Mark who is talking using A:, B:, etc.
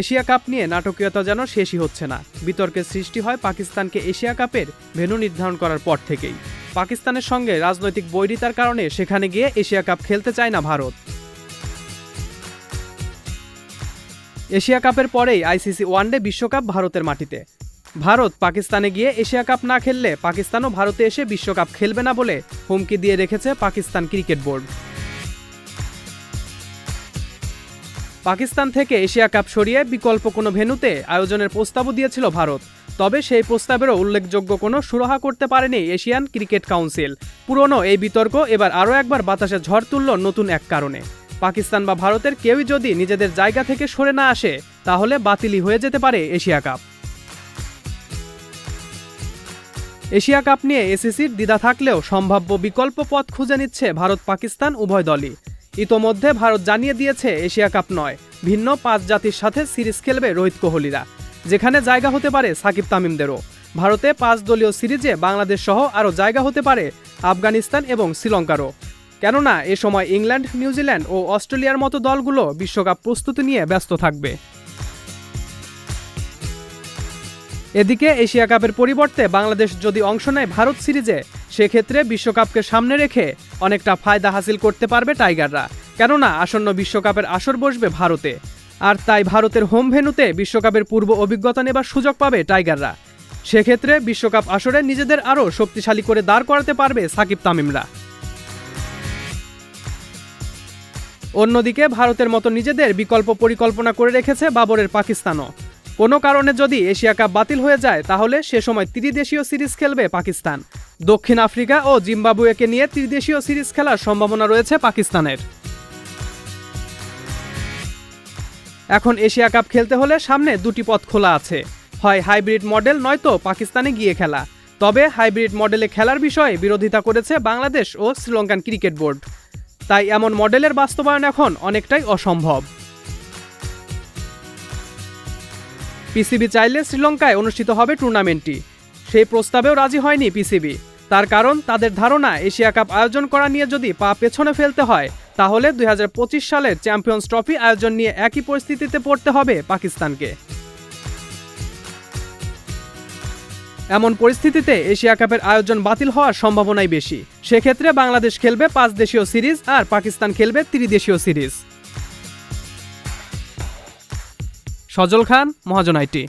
A: Asia cup নিয়ে নাটকীয়তা যেন শেষই হচ্ছে না। বিতর্কের সৃষ্টি হয় পাকিস্তানকে এশিয়া কাপের ভেন্যু নির্ধারণ করার পর থেকেই। পাকিস্তানের সঙ্গে রাজনৈতিক বৈরিতার কারণে সেখানে গিয়ে এশিয়া কাপ খেলতে চায় না ভারত। এশিয়া কাপের পরেই আইসিসি ওয়ানডে বিশ্বকাপ ভারতের মাটিতে। ভারত পাকিস্তানে গিয়ে এশিয়া কাপ না খেললে পাকিস্তানও ভারতে এসে বিশ্বকাপ খেলবে না বলে হুমকি দিয়ে রেখেছে পাকিস্তান ক্রিকেট বোর্ড। পাকিস্তান থেকে এশিয়া কাপ সরিয়ে বিকল্প কোনো ভেন্যুতে আয়োজনের প্রস্তাবও দিয়েছিল ভারত। তবে সেই প্রস্তাবেরও উল্লেখযোগ্য কোনো সুরাহা করতে পারেনি এশিয়ান ক্রিকেট কাউন্সিল। পুরনো এই বিতর্ক এবার আরও একবার বাতাসে ঝড় তুলল নতুন এক কারণে। পাকিস্তান বা ভারতের কেউই যদি নিজেদের জায়গা থেকে সরে না আসে, তাহলে বাতিলই হয়ে যেতে পারে এশিয়া কাপ। এশিয়া কাপ নিয়ে এসিসির দ্বিধা থাকলেও সম্ভাব্য বিকল্প পথ খুঁজে নিচ্ছে ভারত পাকিস্তান উভয় দলই। ইতোমধ্যে ভারত জানিয়ে দিয়েছে এশিয়া কাপ নয়। ভিন্ন পাঁচ জাতির সাথে সিরিজ খেলবে রোহিত কোহলিরা। যেখানে জায়গা হতে পারে সাকিব তামিমদেরও। ভারতে পাঁচ দলীয় সিরিজে বাংলাদেশ সহ আরও জায়গা হতে পারে আফগানিস্তান এবং শ্রীলঙ্কারও। কেননা, এ সময় ইংল্যান্ড, নিউজিল্যান্ড ও অস্ট্রেলিয়ার মতো দলগুলো বিশ্বকাপ প্রস্তুতি নিয়ে ব্যস্ত থাকবে। এদিকে এশিয়া কাপের পরিবর্তে বাংলাদেশ যদি অংশ নেয় ভারত সিরিজে সেক্ষেত্রে বিশ্বকাপকে সামনে রেখে অনেকটা ফায়দা হাসিল করতে পারবে টাইগাররা। কেননা, আসন্ন বিশ্বকাপের আসর বসবে ভারতে। আর তাই ভারতের হোম ভেন্যুতে বিশ্বকাপের পূর্ব অভিজ্ঞতা নেবার সুযোগ পাবে টাইগাররা। সেক্ষেত্রে বিশ্বকাপ আসরে নিজেদের আরও শক্তিশালী করে দাঁড় করাতে পারবে সাকিব তামিমরা। অন্যদিকে ভারতের মতো নিজেদের বিকল্প পরিকল্পনা করে রেখেছে বাবরের পাকিস্তানও। কোনো কারণে যদি এশিয়া কাপ বাতিল হয়ে যায়, তাহলে সে সময় ত্রিদেশীয় সিরিজ খেলবে পাকিস্তান। দক্ষিণ আফ্রিকা ও জিম্বাবুয়েকে নিয়ে ত্রিদেশীয় সিরিজ খেলার সম্ভাবনা রয়েছে পাকিস্তানের। এখন এশিয়া কাপ খেলতে হলে সামনে দুটি পথ খোলা আছে। হয় হাইব্রিড মডেল, নয়তো পাকিস্তানে গিয়ে খেলা। তবে হাইব্রিড মডেলে খেলার বিষয়ে বিরোধিতা করেছে বাংলাদেশ ও শ্রীলঙ্কান ক্রিকেট বোর্ড। তাই এমন মডেলের বাস্তবায়ন এখন অনেকটাই অসম্ভব। পিসিবি চাইলে শ্রীলঙ্কায় অনুষ্ঠিত হবে টুর্নামেন্টটি। সেই প্রস্তাবেও রাজি হয়নি পিসিবি। তার কারণ, তাদের ধারণা, এশিয়া কাপ আয়োজন করা নিয়ে যদি পা পেছনে ফেলতে হয়, তাহলে দুই সালের চ্যাম্পিয়ন্স ট্রফি আয়োজন নিয়ে একই পরিস্থিতিতে পড়তে হবে পাকিস্তানকে। এমন পরিস্থিতিতে এশিয়া কাপের আয়োজন বাতিল হওয়ার সম্ভাবনাই বেশি। সেক্ষেত্রে বাংলাদেশ খেলবে পাঁচ দেশীয় সিরিজ আর পাকিস্তান খেলবে ত্রিদেশীয় series. Sajal Khan Mahajan IT.